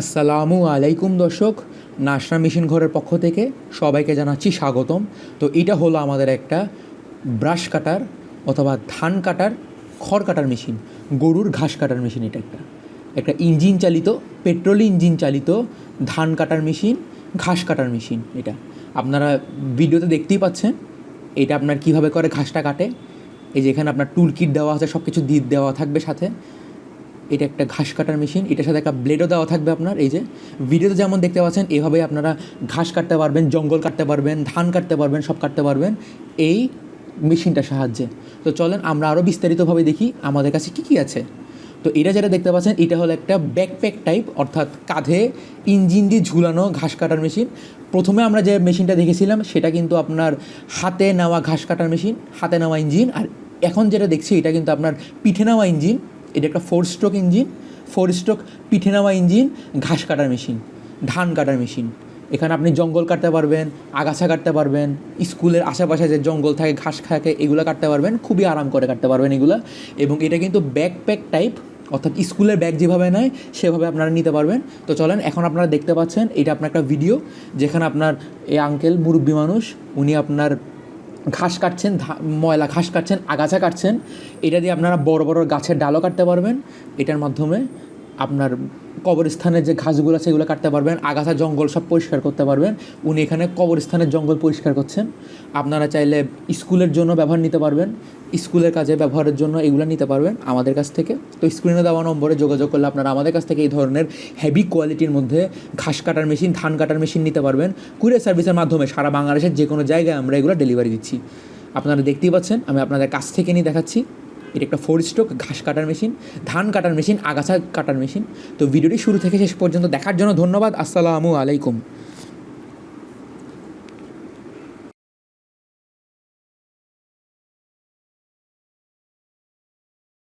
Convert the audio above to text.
আসসালামু আলাইকুম দর্শক। নাশরা মেশিন ঘরের পক্ষ থেকে সবাইকে জানাচ্ছি স্বাগতম। তো এটা হলো আমাদের একটা ব্রাশ কাটার অথবা ধান কাটার, খড় কাটার মেশিন। গরুর ঘাস কাটার মেশিন এটা একটা। একটা ইঞ্জিন চালিত, পেট্রোল ইঞ্জিন চালিত ধান কাটার মেশিন, ঘাস কাটার মেশিন এটা। আপনারা ভিডিওতে দেখতেই পাচ্ছেন এটা আপনার কীভাবে করে ঘাসটা কাটে। এই যে এখানে আপনার টুল কিট দেওয়া আছে সব কিছু দিয়ে দেওয়া থাকবে সাথে। এটা একটা ঘাস কাটার মেশিন। এটার সাথে একটা ব্লেডও দেওয়া থাকবে আপনার, এই যে। ভিডিওতে যেমন দেখতে পাচ্ছেন এভাবে আপনারা ঘাস কাটতে পারবেন, জঙ্গল কাটতে পারবেন, ধান কাটতে পারবেন, সব কাটতে পারবেন। এই মেশিনটার সাহায্যে। তো চলেন, আমরা আরও বিস্তারিতভাবে দেখি আমাদের কাছে কী কী আছে। তো এটা যেটা দেখতে পাচ্ছেন, এটা হলো একটা ব্যাকপ্যাক টাইপ অর্থাৎ কাঁধে ইঞ্জিন দিয়ে ঝুলানো ঘাস কাটার মেশিন। প্রথমে আমরা যে মেশিনটা দেখেছিলাম, সেটা কিন্তু আপনার হাতে নেওয়া ঘাস কাটার মেশিন, হাতে নেওয়া ইঞ্জিন। আর এখন যেটা দেখছি, এটা কিন্তু আপনার পিঠে নেওয়া ইঞ্জিন। এটা একটা four stroke engine four stroke পিঠে নেওয়া ইঞ্জিন ঘাস কাটার মেশিন ধান কাটার মেশিন এখানে আপনি জঙ্গল কাটতে পারবেন, আগাছা কাটতে পারবেন, স্কুলের আশেপাশে যে জঙ্গল থাকে, ঘাস থাকে, এগুলো কাটতে পারবেন, খুবই আরাম করে কাটতে পারবেন এগুলো। এবং এটা কিন্তু ব্যাকপ্যাক টাইপ অর্থাৎ স্কুলের ব্যাগ যেভাবে নেয়, সেভাবে আপনারা নিতে পারবেন। তো চলেন, এখন আপনারা দেখতে পাচ্ছেন, এটা আপনার একটা ভিডিও যেখানে আপনার এই আঙ্কেল মুরব্বী মানুষ, উনি আপনার ঘাস কাটছেন ময়লা ঘাস কাটছেন, আগাছা কাটছেন, এটা দিয়ে আপনারা বড় বড় গাছের ডালও কাটতে পারবেন। এটার মাধ্যমে আপনার কবরস্থানের যে ঘাসগুলো আছে সেগুলো কাটতে পারবেন, আগাছা, জঙ্গল সব পরিষ্কার করতে পারবেন। উনি এখানে কবরস্থানের জঙ্গল পরিষ্কার করছেন। আপনারা চাইলে স্কুলের জন্য ব্যবহার নিতে পারবেন। স্কুলের কাজে ব্যবহারের জন্য এগুলো নিতে পারবেন আমাদের কাছ থেকে। তো স্ক্রিনে দেওয়া নম্বরে যোগাযোগ করলে আপনারা আমাদের কাছ থেকে এই ধরনের হেভি কোয়ালিটির মধ্যে ঘাস কাটার মেশিন ধান কাটার মেশিন নিতে পারবেন। কুরিয়ার সার্ভিসের মাধ্যমে সারা বাংলাদেশের যে কোনো জায়গায় আমরা এগুলো ডেলিভারি দিচ্ছি। আপনারা দেখতেই পাচ্ছেন, আমি আপনাদের কাছ থেকে নিয়ে দেখাচ্ছি। এটা একটা ফোর স্ট্রোক ঘাস কাটার মেশিন ধান কাটার মেশিন আগাছা কাটার মেশিন তো ভিডিওটি শুরু থেকে শেষ পর্যন্ত দেখার জন্য ধন্যবাদ। আসসালামু আলাইকুম।